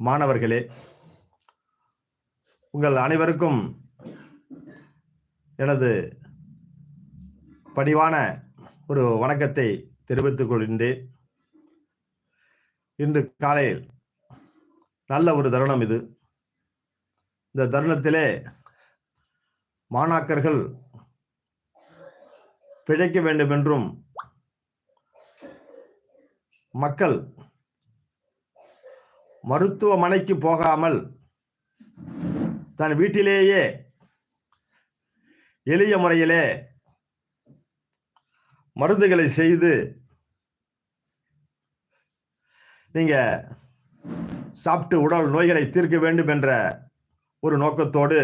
மாணவர்களே உங்கள் அனைவருக்கும் எனது பணிவான ஒரு வணக்கத்தை தெரிவித்துக் கொள்கின்றேன். இன்று காலையில் நல்ல ஒரு தருணம் இது. இந்த தருணத்திலே மாணாக்கர்கள் பிழைக்க வேண்டும் என்றும் மக்கள் மருத்துவமனைக்கு போகாமல் தன் வீட்டிலேயே எளிய முறையிலே மருந்துகளை செய்து நீங்க சாப்பிட்டு உடல் நோய்களை தீர்க்க வேண்டும் என்ற ஒரு நோக்கத்தோடு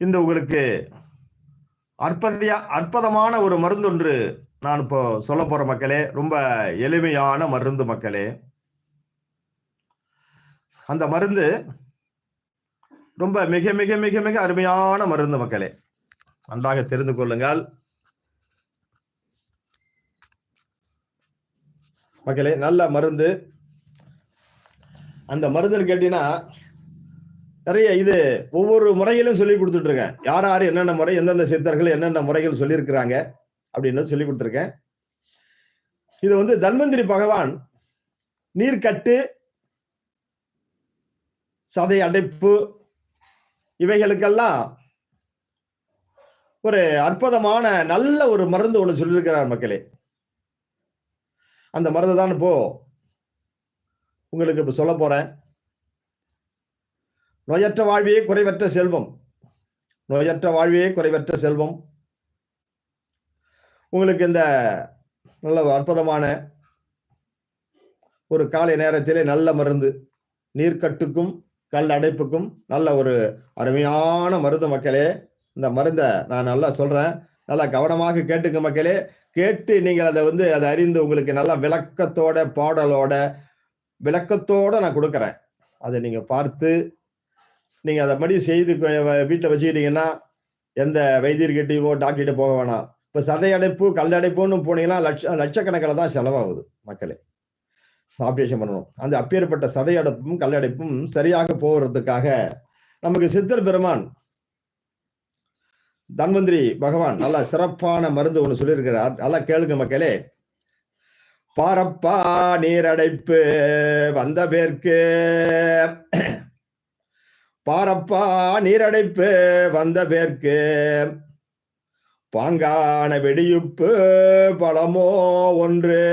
இன்று உங்களுக்கு அற்பதியா அற்புதமான ஒரு மருந்து ஒன்று நான் இப்போ சொல்ல போற மக்களே ரொம்ப எளிமையான மருந்து மக்களே. அந்த மருந்து ரொம்ப மிக மிக மிக மிக அருமையான மருந்து மக்களே. நன்றாக தெரிந்து கொள்ளுங்கள். மக்களே நல்ல மருந்து. அந்த மருந்துன்னு கேட்டீங்கன்னா நிறைய இது ஒவ்வொரு முறையிலும் சொல்லி கொடுத்துட்டு இருக்கேன். யார் யார் என்னென்ன முறை எந்தெந்த சித்தர்கள் என்னென்ன முறைகள் சொல்லியிருக்கிறாங்க. அப்படின்னு சொல்லி கொடுத்துருக்கேன். இது வந்து தன்வந்திரி பகவான் நீர்க்கட்டு சதை அடைப்பு இவைகளுக்கெல்லாம் ஒரு அற்புதமான நல்ல ஒரு மருந்து ஒன்று சொல்லியிருக்கிறார் மக்களே. அந்த மருந்து தான் இப்போ உங்களுக்கு இப்போ சொல்ல போறேன். நோயற்ற வாழ்வையே குறைவற்ற செல்வம். நோயற்ற வாழ்வையே குறைவற்ற செல்வம். உங்களுக்கு இந்த நல்ல ஒரு அற்புதமான ஒரு காலை நேரத்திலே நல்ல மருந்து நீர்க்கட்டுக்கும் கல் அடைப்புக்கும் நல்ல ஒரு அருமையான மருந்து மக்களே. இந்த மருந்தை நான் நல்லா சொல்கிறேன் நல்லா கவனமாக கேட்டுக்க மக்களே. கேட்டு நீங்கள் அதை வந்து அதை அறிந்து உங்களுக்கு நல்லா விளக்கத்தோட பாடலோட விளக்கத்தோடு நான் கொடுக்குறேன். அதை நீங்கள் பார்த்து நீங்கள் அதை மடி செய்து வீட்டில் வச்சுக்கிட்டீங்கன்னா எந்த வைத்தியர்கிட்டையோ டாக்டர்கிட்ட போக வேணாம். இப்போ சதை அடைப்பு கல் அடைப்புன்னு போனீங்கன்னா லட்ச லட்சக்கணக்கில் தான் செலவாகுது மக்களே. ஆப்ரேஷன் பண்ணணும். அந்த அப்பேற்பட்ட சதை அடைப்பும் கல்லடைப்பும் சரியாக போகிறதுக்காக நமக்கு சித்தர் பெருமான் தன்வந்திரி பகவான் நல்ல சிறப்பான மருந்து ஒன்று சொல்லியிருக்கிறார். நல்லா கேளுங்க மக்களே. பாரப்பா நீரடைப்பு வந்த பேர்க்கு. பாரப்பா நீரடைப்பு வந்த பேர்க்கு. பாங்கான வெடியுப்பு பழமோ ஒன்று.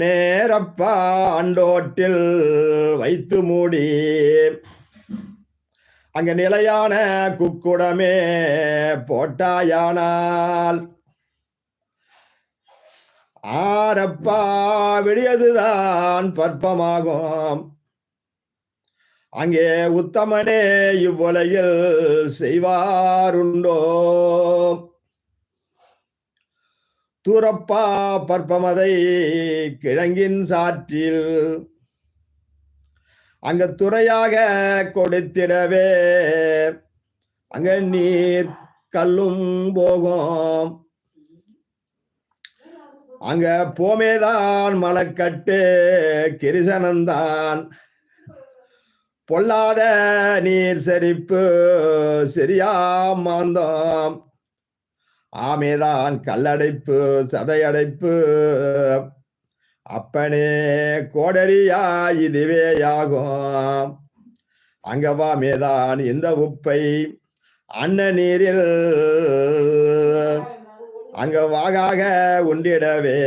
நேரப்பா அண்டோட்டில் வைத்து மூடி. அங்க நிலையான குக்குடமே போட்டாயானால். ஆரப்பா விடியதுதான் பற்பமாகும். அங்கே உத்தமனே இவ்வுலகில் செய்வாருண்டோ. தூரப்பா பற்பமதை கிழங்கின் சாற்றில் அங்க துறையாக கொடுத்திடவே. அங்க நீர் கல்லும் போகும். அங்க போமேதான் மலக்கட்டு கிரிசனந்தான். பொல்லாத நீர் செறிப்பு சரியா மாந்தம். ஆமேதான் கல்லடைப்பு சதையடைப்பு. அப்பனே கோடரியா இதுவேயாகும். அங்கவா மேதான் இந்த உப்பை அன்ன நீரில். அங்க வாகாக உண்டிடவே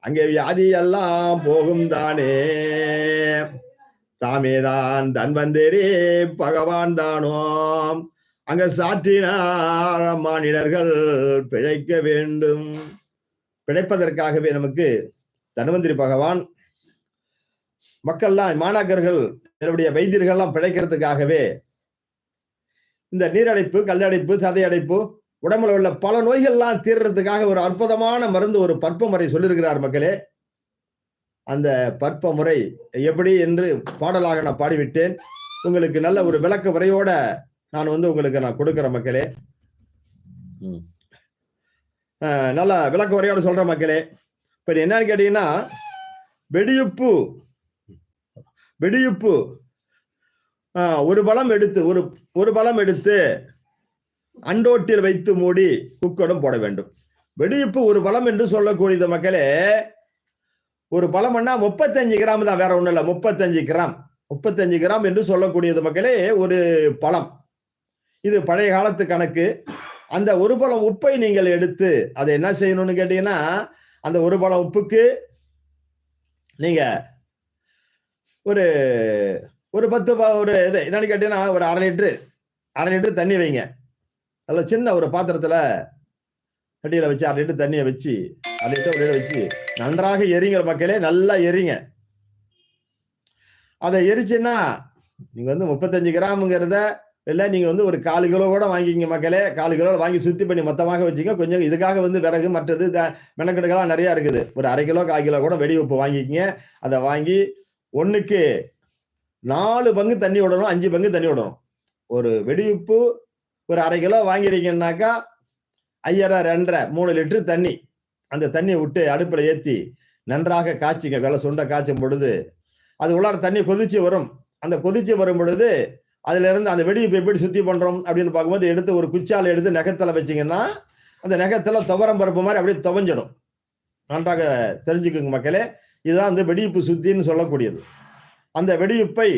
அங்கே வியாதி எல்லாம் போகும் தானே. தாமேதான் தன்வந்தேரே பகவான் தானோம் அங்க சாற்றினார் மாநிலர்கள் பிழைக்க வேண்டும். பிழைப்பதற்காகவே நமக்கு தன்வந்திரி பகவான் மக்கள்லாம் மாணாக்கர்கள் என்னுடைய வைத்தியர்கள்லாம் பிழைக்கிறதுக்காகவே இந்த நீரடைப்பு கல்லடைப்பு சதையடைப்பு உடம்புல உள்ள பல நோய்கள்லாம் தீர்றதுக்காக ஒரு அற்புதமான மருந்து ஒரு பற்ப முறை சொல்லியிருக்கிறார் மக்களே. அந்த பற்ப முறை எப்படி என்று பாடலாக நான் பாடிவிட்டேன். உங்களுக்கு நல்ல ஒரு விளக்க உரையோட நான் வந்து உங்களுக்கு நான் கொடுக்குறேன் மக்களே. நல்லா விளக்க உரையோட சொல்றேன் மக்களே. இப்ப என்னன்னு கேட்டீங்கன்னா வெடியுப்பு வெடியுப்பு. ஒரு பலம் எடுத்து ஒரு ஒரு பலம் எடுத்து அண்டோட்டில் வைத்து மூடி குக்கடம் போட வேண்டும். வெடியுப்பு ஒரு பலம் என்று சொல்லக்கூடியது மக்களே ஒரு பழம்னா முப்பத்தஞ்சு கிராம் தான் வேற ஒன்றும் இல்லை. முப்பத்தஞ்சு கிராம். முப்பத்தஞ்சு கிராம் என்று சொல்லக்கூடியது மக்களே ஒரு பழம். இது பழைய காலத்து கணக்கு. அந்த ஒரு பழம் உப்பை நீங்கள் எடுத்து அதை என்ன செய்யணும்னு கேட்டீங்கன்னா அந்த ஒரு பழம் உப்புக்கு நீங்க ஒரு ஒரு பத்து ஒரு இது என்னன்னு கேட்டீங்கன்னா ஒரு அரை லிட்டரு அரை லிட்டரு தண்ணி வைங்க. அதில் சின்ன ஒரு பாத்திரத்தில் கட்டியில வச்சு அரை லிட்டர் தண்ணியை வச்சு அரை லிட்டர் ஒரு வச்சு நன்றாக எரிங்கிற மக்களே நல்லா எரிங்க. அதை எரிச்சுன்னா நீங்க வந்து முப்பத்தஞ்சு கிராமுங்கிறத இல்லை நீங்கள் வந்து ஒரு கால் கிலோ கூட வாங்கிக்கிங்க மக்களே. கால் கிலோ வாங்கி சுத்தி பண்ணி மொத்தமாக வச்சுங்க. கொஞ்சம் இதுக்காக வந்து விறகு மற்றது த- மெனக்கெடுக்கலாம் நிறையா இருக்குது. ஒரு அரை கிலோ கால் கிலோ கூட வெடி உப்பு வாங்கிக்கிங்க. அதை வாங்கி ஒன்றுக்கு நாலு பங்கு தண்ணி விடணும் அஞ்சு பங்கு தண்ணி விடணும். ஒரு வெடி உப்பு ஒரு அரை கிலோ வாங்கிறீங்கன்னாக்கா ஐயரை ரெண்டரை மூணு லிட்டர் தண்ணி. அந்த தண்ணியை விட்டு அடுப்பில் ஏற்றி நன்றாக காய்ச்சிங்க வெள்ள சுண்டை காய்ச்சும் பொழுது அது உள்ளார தண்ணி கொதிச்சு வரும். அந்த கொதிச்சு வரும் பொழுது அதுல இருந்து அந்த வெடிப்பு எப்படி சுத்தி பண்றோம் அப்படின்னு பார்க்கும்போது எடுத்து ஒரு குச்சால எடுத்து நகத்துல வச்சிங்கன்னா அந்த நகத்தில் துவரம் பருப்பு மாதிரி அப்படியே துவஞ்சிடும். நன்றாக தெரிஞ்சுக்குங்க மக்களே. இதுதான் அந்த வெடிப்பு சுத்தின்னு சொல்லக்கூடியது. அந்த வெடியுப்பை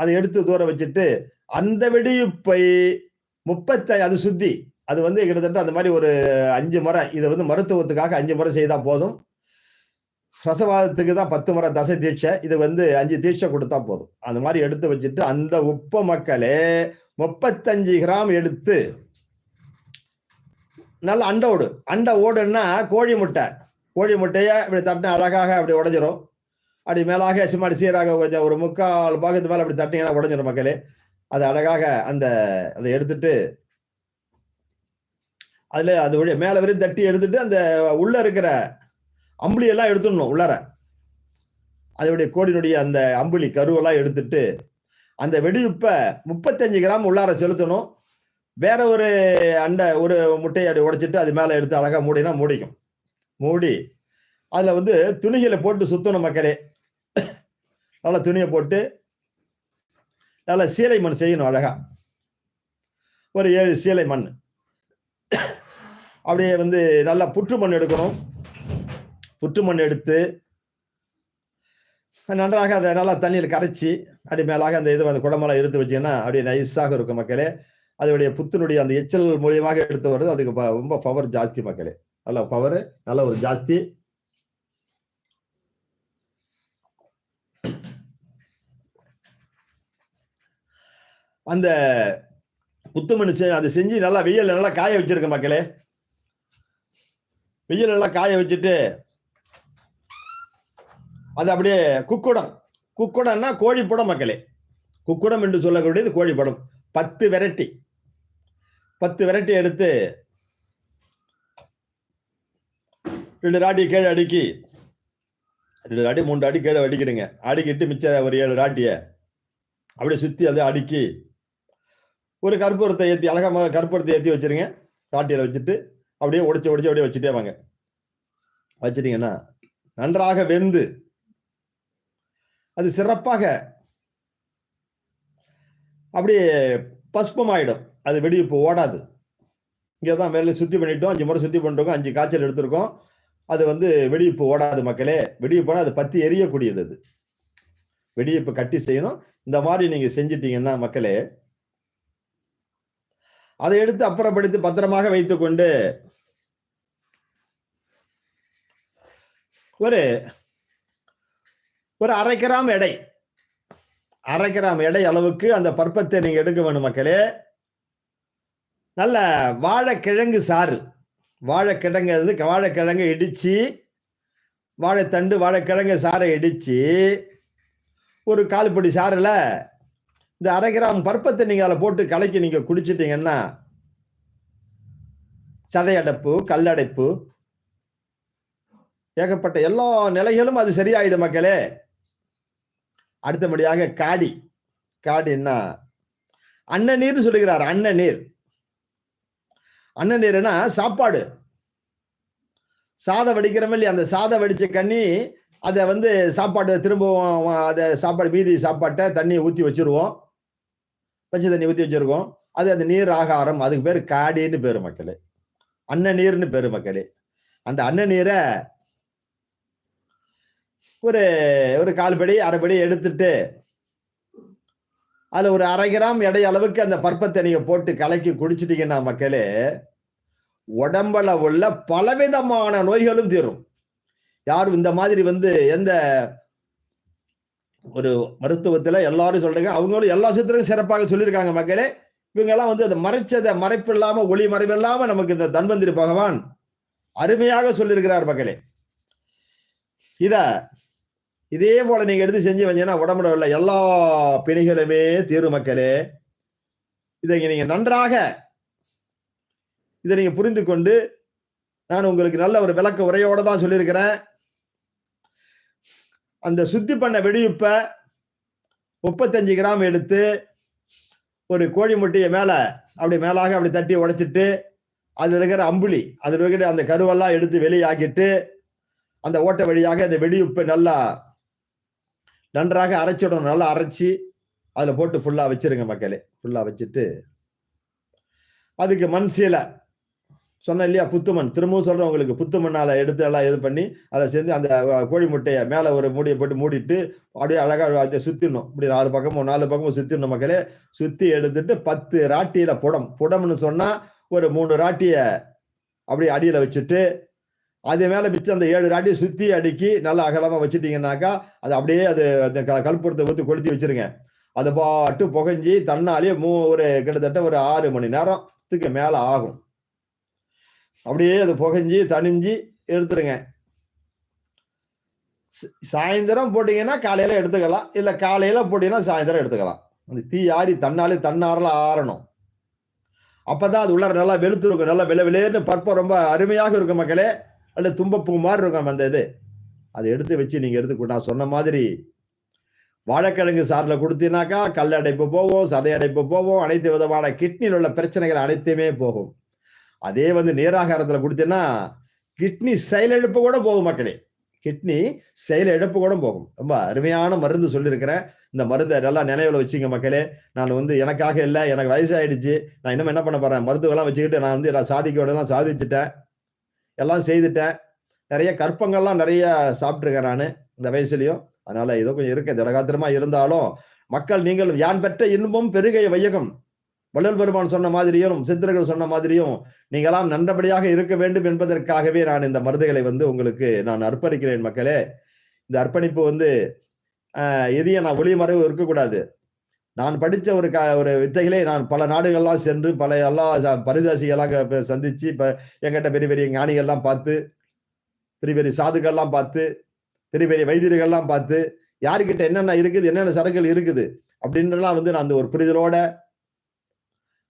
அதை எடுத்து தூர வச்சுட்டு அந்த வெடியுப்பை முப்பத்தை அது சுத்தி அது வந்து கிட்டத்தட்ட அந்த மாதிரி ஒரு அஞ்சு முறை இதை வந்து மருத்துவத்துக்காக அஞ்சு முறை செய்தா போதும். ரசவாதத்துக்கு தான் பத்து முறை தசை தீட்சை இது வந்து அஞ்சு தீட்சை கொடுத்தா போதும். அந்த மாதிரி எடுத்து வச்சுட்டு அந்த உப்ப மக்களே முப்பத்தஞ்சு கிராம் எடுத்து நல்ல அண்டை ஓடு. அண்டை ஓடுன்னா கோழி முட்டை. கோழி முட்டையை இப்படி தட்டினா அழகாக அப்படி உடஞ்சிரும். அப்படி மேலாக சும்மாடி சீராக கொஞ்சம் ஒரு முக்கால் பாகத்து மேலே அப்படி தட்டிங்கன்னா உடஞ்சிரும் மக்களே. அது அழகாக அந்த அதை எடுத்துட்டு அதுல அது வழியா மேல வரையும் தட்டி எடுத்துட்டு அந்த உள்ள இருக்கிற அம்புலி எல்லாம் எடுத்துடணும் உள்ளார. அதனுடைய கோடினுடைய அந்த அம்புலி கருவெல்லாம் எடுத்துட்டு அந்த வெடியுப்ப முப்பத்தஞ்சு கிராம் உள்ளார செலுத்தணும். வேற ஒரு அண்டை ஒரு முட்டையை அப்படி உடைச்சிட்டு அது மேல எடுத்து அழகா மூடினா மூடிக்கும். மூடி அதுல வந்து துணிகளை போட்டு சுத்தணும் மக்களே. நல்லா துணியை போட்டு நல்லா சீலை மண் செய்யணும் அழகா. ஒரு ஏழு சீலை மண். அப்படியே வந்து நல்லா புற்று மண் எடுக்கணும். புற்று மண் எடுத்து நன்றாக அதை நல்லா தண்ணியில் கரைச்சி அப்படி மேலாக அந்த இது அந்த குடமெல்லாம் எடுத்து வச்சீங்கன்னா அப்படியே நைஸாக இருக்கும் மக்களே. அதோடைய புத்தினுடைய அந்த எச்சல் மூலியமாக எடுத்து வருது அதுக்கு ப- ரொம்ப பவர் ஜாஸ்தி மக்களே. நல்ல பவர் நல்ல ஒரு ஜாஸ்தி. அந்த புத்துமணி செ- அதை செஞ்சு நல்லா வெயில் நல்லா காய வச்சிருக்க மக்களே. வெயில் நல்லா காய வச்சுட்டு அது அப்படியே குக்குடம். குக்குடம்னா கோழிப்படம் மக்களே. குக்குடம் என்று சொல்லக்கூடியது கோழிப்படம். பத்து வெரைட்டி. பத்து வெரைட்டி எடுத்து ரெண்டு ராட்டி கீழே அடுக்கி ரெண்டு ராட்டி மூன்று அடி கீழே அடிக்கிடுங்க அடிக்கிட்டு மிச்ச ஒரு ஏழு ராட்டியை அப்படியே சுற்றி அதை அடுக்கி ஒரு கற்பூரத்தை ஏற்றி அழகா கற்பூரத்தை ஏற்றி வச்சிருங்க. ராட்டியில் வச்சுட்டு அப்படியே உடைச்சு உடைச்சு அப்படியே வச்சுட்டே வாங்க. வச்சிட்டீங்கன்னா நன்றாக வெந்து அது சிறப்பாக அப்படியே பஸ்பமாயிடும் அது வெடிப்பு ஓடாது. இங்கே தான் மேலே சுத்தி பண்ணிட்டோம். அஞ்சு முறை சுத்தி பண்ணிருக்கோம் அஞ்சு காய்ச்சல் எடுத்திருக்கோம். அது வந்து வெடிப்பு ஓடாது மக்களே. வெடிப்புனா அது பற்றி எரியக்கூடியது அது. வெடிப்பு கட்டி செய்யணும். இந்த மாதிரி நீங்கள் செஞ்சிட்டீங்கன்னா மக்களே அதை எடுத்து அப்புறப்படுத்தி பத்திரமாக வைத்துக்கொண்டு ஒரு ஒரு அரை கிராம் எடை. அரை கிராம் எடை அளவுக்கு அந்த பருப்பத்தை நீங்க எடுக்க வேணும் மக்களே. நல்ல வாழைக்கிழங்கு சாறு. வாழைக்கிழங்கு வந்து வாழைக்கிழங்கு இடிச்சு வாழைத்தண்டு வாழைக்கிழங்கு சாறை இடிச்சு ஒரு கால்படி சாறில் இந்த அரை கிராம் பருப்பத்தை நீங்கள் அதில் போட்டு கலக்கி நீங்கள் குடிச்சிட்டிங்கன்னா சதையடைப்பு கல்லடைப்பு ஏகப்பட்ட எல்லா நிலைகளும் அது சரியாயிடும் மக்களே. அடுத்தபடியாக காடி காடி. என்ன அன்ன அன்னநீர் சொல்லுகிறார் அன்ன நீர்னால் சாப்பாடு. சாதம் வடிக்கிறோம் இல்லையா அந்த சாதம் வடித்த கண்ணி அதை வந்து சாப்பாடு திரும்பவும் அதை சாப்பாடு மீதி சாப்பாட்டை தண்ணியை ஊற்றி வச்சிருவோம். பச்சை தண்ணி ஊற்றி வச்சுருக்கோம். அது அந்த நீர் ஆகாரம் அதுக்கு பேர் காடின்னு பேர் மக்களே. அன்ன நீர்னு பேர் மக்களே. அந்த அன்ன நீரை ஒரு ஒரு கால் படி அரைப்படி எடுத்துட்டு அதுல ஒரு அரை கிராம் எடை அளவுக்கு அந்த பற்பத்தை நீங்க போட்டு கலக்கி குடிச்சிட்டீங்கன்னா மக்களே உடம்புல உள்ள பலவிதமான நோய்களும் தீரும். யாரும் இந்த மாதிரி வந்து எந்த ஒரு மருத்துவத்துல எல்லாரும் சொல்றாங்க அவங்களும் எல்லா சித்திரையும் சிறப்பாக சொல்லியிருக்காங்க மக்களே. இவங்கெல்லாம் வந்து அதை மறைச்சதை மறைப்பு இல்லாம ஒளி மறைவு இல்லாம நமக்கு இந்த தன்வந்திரி பகவான் அருமையாக சொல்லியிருக்கிறார் மக்களே. இத இதே போல நீங்க எடுத்து செஞ்சு வந்தீங்கன்னா உடம்புல உள்ள எல்லா பிணிகளுமே தீரும் மக்களே. இதை நீங்க நன்றாக இதை நீங்க புரிந்து கொண்டு நான் உங்களுக்கு நல்ல ஒரு விளக்க உரையோட தான் சொல்லியிருக்கிறேன். அந்த சுத்தி பண்ண வெடியுப்ப முப்பத்தஞ்சு கிராம் எடுத்து ஒரு கோழி முட்டையை மேலே அப்படி மேலாக அப்படி தட்டி உடைச்சிட்டு அதில் இருக்கிற அம்புலி அதில் இருக்கிற அந்த கருவெல்லாம் எடுத்து வெளியாக்கிட்டு அந்த ஓட்டை வழியாக அந்த வெடியுப்பை நல்லா நன்றாக அரைச்சிடணும் நல்லா அரைச்சி அதில் போட்டு ஃபுல்லாக வச்சிருங்க மக்களே. ஃபுல்லாக வச்சுட்டு அதுக்கு மண் சீலை. சொன்னேன் இல்லையா புத்துமண் திரும்பவும் சொல்கிறேன் உங்களுக்கு புத்துமண்ணால் எடுத்து எல்லாம் இது பண்ணி அதை சேர்ந்து அந்த கோழி முட்டையை மேலே ஒரு மூடியை போட்டு மூடிட்டு அப்படியே அழகாக அதை சுற்றிடணும் இப்படி நாலு பக்கமும் நாலு பக்கமும் சுற்றிடணும் மக்களே. சுற்றி எடுத்துட்டு பத்து ராட்டியில் புடம். புடம்னு சொன்னால் ஒரு மூணு ராட்டியை அப்படியே அடியில் வச்சுட்டு அது மேலே மிச்சம் அந்த ஏழு ராட்டி சுற்றி அடுக்கி நல்லா அகலமாக வச்சுட்டீங்கன்னாக்கா அது அப்படியே அது அந்த க- கற்பூரத்தை ஊற்றி கொளுத்தி வச்சிருங்க. அது பாட்டு புகஞ்சி தன்னாலே மூ ஒரு கிட்டத்தட்ட ஒரு ஆறு மணி நேரத்துக்கு மேலே ஆகும். அப்படியே அது புகஞ்சி தணிஞ்சு எடுத்துருங்க. சாயந்தரம் போட்டீங்கன்னா காலையில எடுத்துக்கலாம். இல்லை காலையில போட்டீங்கன்னா சாயந்தரம் எடுத்துக்கலாம். அந்த தீ ஆறி தன்னாலே தன்னாரில் ஆறணும். அப்பதான் அது உள்ளார நல்லா வெளுத்து இருக்கும். நல்லா விலை விலையேன்னு பற்பம் ரொம்ப அருமையாக இருக்கும் மக்களே. அல்ல தும்பப்பூ மாதிரி இருக்கும் அந்த இது. அதை எடுத்து வச்சு நீங்கள் எடுத்து நான் சொன்ன மாதிரி வாழைக்கிழங்கு சாறில் கொடுத்தீங்கன்னாக்கா கல் அடைப்பு போகும் சதை அடைப்பு அனைத்து விதமான கிட்னியில் உள்ள பிரச்சனைகள் அனைத்துமே போகும். அதே வந்து நீராகாரத்தில் கொடுத்தீங்கன்னா கிட்னி செயலிழப்பு கூட போகும் மக்களே. கிட்னி செயலிழப்பு கூட போகும். ரொம்ப அருமையான மருந்து சொல்லியிருக்கிறேன். இந்த மருந்தை நல்லா நினைவில் வச்சுங்க மக்களே. நான் வந்து எனக்காக இல்லை எனக்கு வயசாயிடுச்சு. நான் இன்னும் என்ன பண்ண போகிறேன் மருந்துகள்லாம் வச்சுக்கிட்டு நான் வந்து நான் சாதிக்க வேண்டியதெல்லாம் சாதிச்சுட்டேன். எல்லாம் செய்துட்டேன். நிறைய கற்பங்கள்லாம் நிறைய சாப்பிட்ருக்கேன் நான் இந்த வயசுலையும். அதனால ஏதோ கொஞ்சம் இருக்க திடகாத்திரமா இருந்தாலும் மக்கள் நீங்கள் யான் பெற்ற இன்பம் பெருகைய வையகம். வள்ளல் பெருமான் சொன்ன மாதிரியும் சித்தர்கள் சொன்ன மாதிரியும் நீங்களாம் நன்றபடியாக இருக்க வேண்டும் என்பதற்காகவே நான் இந்த மருந்துகளை வந்து உங்களுக்கு நான் அர்ப்பணிக்கிறேன் மக்களே. இந்த அர்ப்பணிப்பு வந்து எதையும் நான் ஒளிமறைவு இருக்கக்கூடாது. நான் படித்த ஒரு க ஒரு வித்தைகளை நான் பல நாடுகள்லாம் சென்று பல எல்லா பரிதாசிகள்லாம் பரிதாசிகளாக சந்திச்சு இப்போ எங்கிட்ட பெரிய பெரிய ஞானிகள்லாம் பார்த்து பெரிய பெரிய சாதுக்கள்லாம் பார்த்து பெரிய பெரிய வைத்தியர்கள்லாம் பார்த்து யாருக்கிட்ட என்னென்ன இருக்குது என்னென்ன சரக்குகள் இருக்குது? அப்படின்றலாம் வந்து நான் அந்த ஒரு புரிதலோட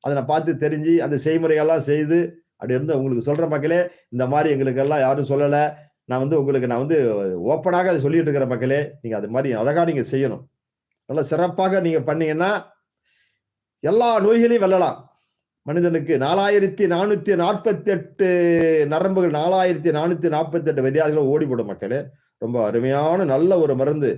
அதை நான் பார்த்து தெரிஞ்சு அந்த செய்முறைகள்லாம் செய்து அப்படி இருந்து உங்களுக்கு சொல்கிற மக்களே இந்த மாதிரி எங்களுக்கெல்லாம் யாரும் சொல்லலை. நான் வந்து உங்களுக்கு நான் வந்து ஓப்பனாக அதை சொல்லிட்டு இருக்கிற மக்களே நீங்கள் அது மாதிரி அழகாக நீங்கள் செய்யணும். நல்லா சிறப்பாக நீங்கள் பண்ணீங்கன்னா எல்லா நோய்களையும் வெல்லலாம். மனிதனுக்கு நாலாயிரத்தி நானூற்றி நாற்பத்தி எட்டு நரம்புகள் நாலாயிரத்தி நானூற்றி நாற்பத்தி எட்டு வித்தியாசங்களும் ஓடிவிடும் மக்களே. ரொம்ப அருமையான நல்ல ஒரு மருந்து.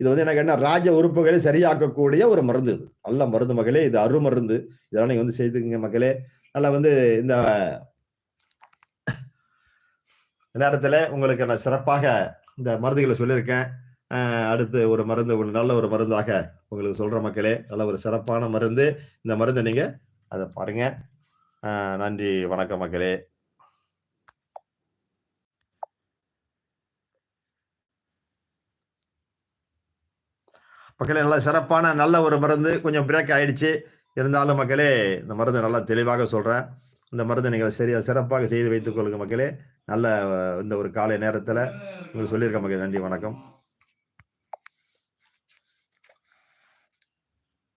இது வந்து எனக்கு என்ன ராஜ உறுப்புகளை சரியாக்கக்கூடிய ஒரு மருந்து இது. நல்ல மருந்து மகளே இது அருமருந்து இதெல்லாம் நீங்கள் வந்து செய்துக்குங்க மக்களே. நல்லா வந்து இந்த நேரத்தில் உங்களுக்கு நான் சிறப்பாக இந்த மருந்துகளை சொல்லியிருக்கேன். அடுத்து ஒரு மருந்து ஒரு நல்ல ஒரு மருந்தாக உங்களுக்கு சொல்ற மக்களே. நல்ல ஒரு சிறப்பான மருந்து. இந்த மருந்தை நீங்க அதை பாருங்க. நன்றி வணக்கம் மக்களே. மக்களே நல்ல சிறப்பான நல்ல ஒரு மருந்து. கொஞ்சம் பிரேக் ஆயிடுச்சு. இருந்தாலும் மக்களே இந்த மருந்து நல்லா தெளிவாக சொல்றேன். இந்த மருந்தை நீங்கள் சரியா சிறப்பாக செய்து வைத்துக் கொள்ளுங்க மக்களே. நல்ல இந்த ஒரு காலை நேரத்தில் உங்களுக்கு சொல்லியிருக்க மக்களே. நன்றி வணக்கம்.